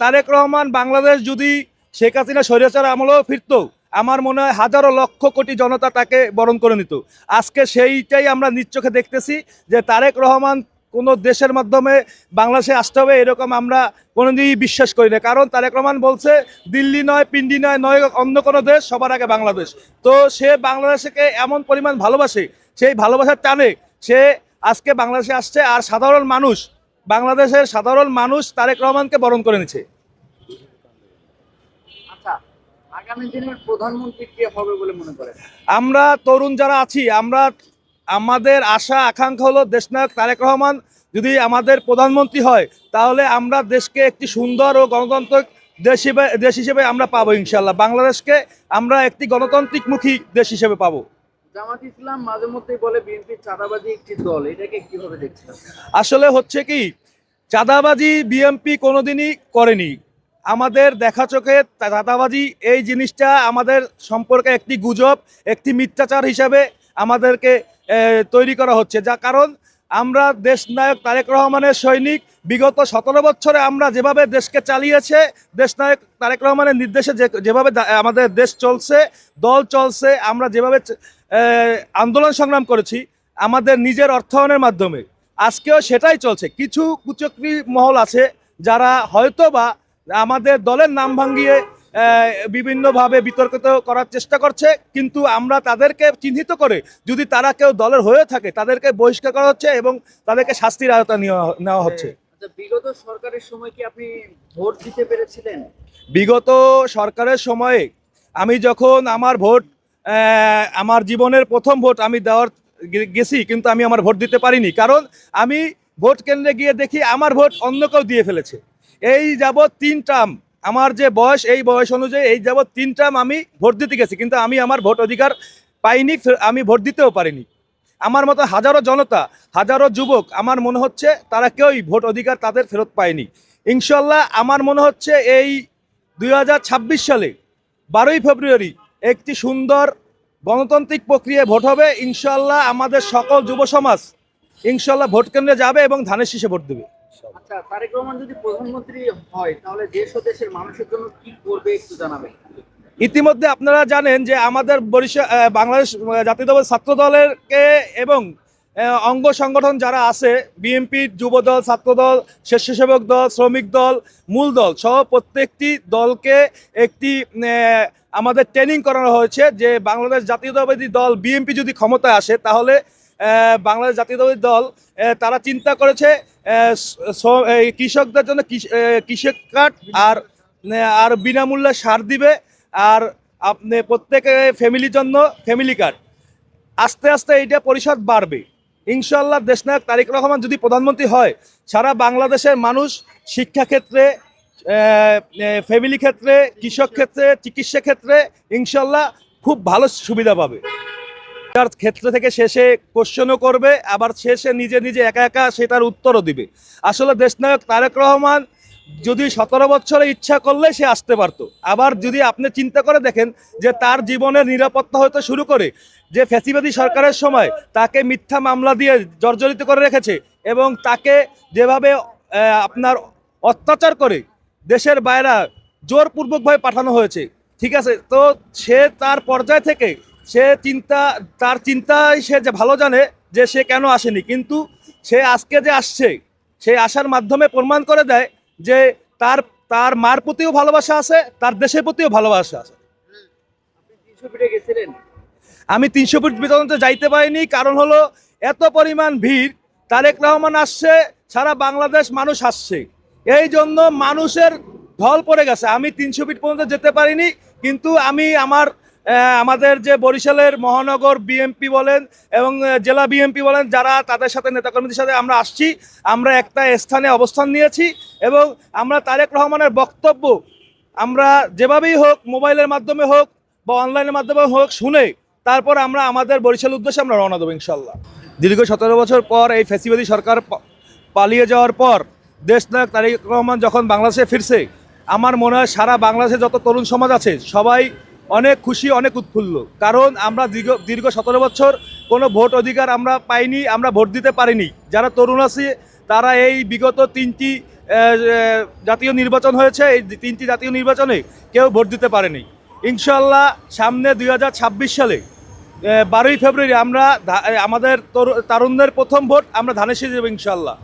তারেক রহমান বাংলাদেশ যদি শেখ হাসিনা স্বৈরাচার আমলেও ফিরতো, আমার মনে হয় হাজারো লক্ষ কোটি জনতা তাকে বরণ করে নিত। আজকে সেইটাই আমরা নিচ্চোখে দেখতেছি যে তারেক রহমান কোনো দেশের মাধ্যমে বাংলাদেশে আসতে হবে এরকম আমরা কোনোদিনই বিশ্বাস করি না। কারণ তারেক রহমান বলছে, দিল্লি নয়, পিন্ডি নয় নয় অন্য কোনো দেশ, সবার আগে বাংলাদেশ। তো সে বাংলাদেশকে এমন পরিমাণ ভালোবাসে, সেই ভালোবাসার টানে সে আজকে বাংলাদেশে আসছে আর সাধারণ মানুষ বাংলাদেশের সাধারণ মানুষ তারেক রহমানকে বরণ করে নিচ্ছে। আচ্ছা আমরা তরুণ যারা আছি আমরা আমাদের আশা আকাঙ্ক্ষা হলো দেশনায়ক তারেক রহমান যদি আমাদের প্রধানমন্ত্রী হয় তাহলে আমরা দেশকে একটি সুন্দর ও গণতান্ত্রিক দেশ হিসেবে দেশ হিসেবে আমরা পাবো ইনশাল্লাহ বাংলাদেশকে আমরা একটি গণতান্ত্রিকমুখী দেশ হিসেবে পাবো। জামাত ইসলাম মাঝে মধ্যেই বলে বিএনপি চাঁদাবাজি একটি দল, এটাকে কীভাবে দেখছেন আসলে হচ্ছে কি, চাঁদাবাজি বিএমপি কোনোদিনই করেনি। আমাদের দেখা চোখে চাঁদাবাজি এই জিনিসটা আমাদের সম্পর্কে একটি গুজব, একটি মিথ্যাচার হিসাবে আমাদেরকে তৈরি করা হচ্ছে। যা কারণ আমরা দেশনায়ক তারেক রহমানের সৈনিক। বিগত সতেরো বছরে আমরা যেভাবে দেশকে চালিয়েছে দেশ নায়ক তারেক রহমানের নির্দেশে যে যেভাবে আমাদের দেশ চলছে, দল চলছে, আমরা যেভাবে আন্দোলন সংগ্রাম করেছি, আমাদের নিজের অর্থায়নের মাধ্যমে। আজকেও সেটাই চলছে। কিছু কুচক্রী মহল আছে যারা হয়তো বা আমাদের দলের নাম ভাঙ্গিয়ে বিভিন্নভাবে বিতর্কিত করার চেষ্টা করছে কিন্তু আমরা তাদেরকে চিহ্নিত করে যদি তারা কেউ দলের হয়ে থাকে তাদেরকে বহিষ্কার করা হচ্ছে এবং তাদেরকে শাস্তির আয়তা নেওয়া নেওয়া হচ্ছে। আচ্ছা বিগত সরকারের সময় কি আপনি ভোট দিতে পেরেছিলেন? বিগত সরকারের সময়ে আমি যখন আমার ভোট আমার জীবনের প্রথম ভোট আমি দেওয়ার গেছি কিন্তু আমি আমার ভোট দিতে পারিনি। কারণ আমি ভোট কেন্দ্রে গিয়ে দেখি আমার ভোট অন্য কেউ দিয়ে ফেলেছে। এই যাবৎ তিন টার্ম আমার যে বয়স, এই বয়স অনুযায়ী এই যাবৎ তিন টার্ম আমি ভোট দিতে গেছি, কিন্তু আমি আমার ভোট অধিকার পাইনি আমি ভোট দিতেও পারিনি। আমার মতো হাজারো জনতা, হাজারো যুবক, আমার মনে হচ্ছে তারা কেউই ভোট অধিকার তাদের ফেরত পায়নি। ইনশাল্লাহ আমার মনে হচ্ছে এই দু হাজার ছাব্বিশ সালে বারোই ফেব্রুয়ারি একটি সুন্দর গণতান্ত্রিক প্রক্রিয়ায় ভোট হবে। ইনশাল্লাহ আমাদের সকল যুব সমাজ ইনশাল্লাহ ভোট কেন্দ্রে যাবে এবং ধানের শীষে ভোট দেবে। আচ্ছা তারেক রহমান যদি প্রধানমন্ত্রী হয় তাহলে দেশ ও দেশের মানুষের জন্য কি করবে একটু জানাবেন। ইতিমধ্যে আপনারা জানেন যে আমাদের বরিশাল বাংলাদেশ জাতীয়তাবাদী ছাত্র দলেরকে এবং অঙ্গ সংগঠন যারা আছে বিএনপি যুবদল ছাত্রদল স্বেচ্ছাসেবক দল শ্রমিক দল মূল দল সহ প্রত্যেকটি দলকে একটি আমাদের ট্রেনিং করানো হয়েছে যে বাংলাদেশ জাতীয়তাবাদী দল বিএনপি যদি ক্ষমতায় আসে তাহলে বাংলাদেশ জাতীয়তাবাদী দল তারা চিন্তা করেছে কৃষকদের জন্য কৃষক কার্ড আর আর বিনামূল্যে সার দিবে আর আপনি প্রত্যেক ফ্যামিলির জন্য ফ্যামিলি কার্ড। আস্তে আস্তে এইটা পরিষদ বাড়বে। ইনশাল্লাহ দেশনায়ক তারেক রহমান যদি প্রধানমন্ত্রী হয়, সারা বাংলাদেশের মানুষ শিক্ষাক্ষেত্রে ফ্যামিলি ক্ষেত্রে, কৃষক ক্ষেত্রে, চিকিৎসা ক্ষেত্রে ইনশাল্লাহ খুব ভালো সুবিধা পাবে। তার ক্ষেত্র থেকে শেষে কোশ্চেনও করবে, আবার শেষে নিজে নিজে একা একা সেটার উত্তরও দিবে। আসলে দেশনায়ক তারেক রহমান যদি সতেরো বছরে ইচ্ছা করলে সে আসতে পারতো। আবার যদি আপনি চিন্তা করে দেখেন যে তার জীবনের নিরাপত্তা হতে শুরু করে, যে ফ্যাসিবাদী সরকারের সময় তাকে মিথ্যা মামলা দিয়ে জর্জরিত করে রেখেছে এবং তাকে যেভাবে আপনার অত্যাচার করে দেশের বাইরা জোরপূর্বকভাবে পাঠানো হয়েছে, ঠিক আছে? তো সে তার পর্যায় থেকে সে চিন্তা, তার চিন্তায় সে যে ভালো জানে যে সে কেন আসেনি। কিন্তু সে আজকে যে আসছে সেই আসার মাধ্যমে প্রমাণ করে দেয় যে তার তার মার প্রতিও ভালোবাসা আছে, তার দেশের প্রতিও ভালোবাসা আছে। আমি তিনশো ফিট পর্যন্ত যাইতে পারিনি, কারণ হলো এত পরিমাণ ভিড়, তারেক রহমান আসছে, সারা বাংলাদেশ মানুষ আসছে এই জন্য মানুষের ঢল পড়ে গেছে। আমি তিনশো ফিট পর্যন্ত যেতে পারিনি, কিন্তু আমি আমার আমাদের যে বরিশালের মহানগর বিএমপি বলেন এবং জেলা বিএমপি বলেন, যারা তাদের সাথে, নেতাকর্মীদের সাথে আমরা আসছি, আমরা একটা স্থানে অবস্থান নিয়েছি এবং আমরা তারেক রহমানের বক্তব্য আমরা যেভাবেই হোক মোবাইলের মাধ্যমে হোক বা অনলাইনের মাধ্যমে হোক শুনে তারপর আমরা আমাদের বরিশাল উদ্দেশ্যে আমরা রওনা দেবো ইনশাল্লাহ। দীর্ঘ সতেরো বছর পর এই ফ্যাসিবাদী সরকার পালিয়ে যাওয়ার পর দেশনায়ক তারেক রহমান যখন বাংলাদেশে ফিরছে, আমার মনে হয় সারা বাংলাদেশে যত তরুণ সমাজ আছে, সবাই অনেক খুশি, অনেক উৎফুল্ল। কারণ আমরা দীর্ঘ দীর্ঘ সতেরো বছর কোনো ভোট অধিকার আমরা পাইনি, আমরা ভোট দিতে পারিনি। যারা তরুণ আছে, তারা এই বিগত তিনটি জাতীয় নির্বাচন হয়েছে, এই তিনটি জাতীয় নির্বাচনে কেউ ভোট দিতে পারেনি। ইনশাল্লাহ সামনে দু হাজার ছাব্বিশ সালে বারোই ফেব্রুয়ারি আমরা আমাদের তরু- তারুণ্যের প্রথম ভোট আমরা ধানের দেবো ইনশাল্লাহ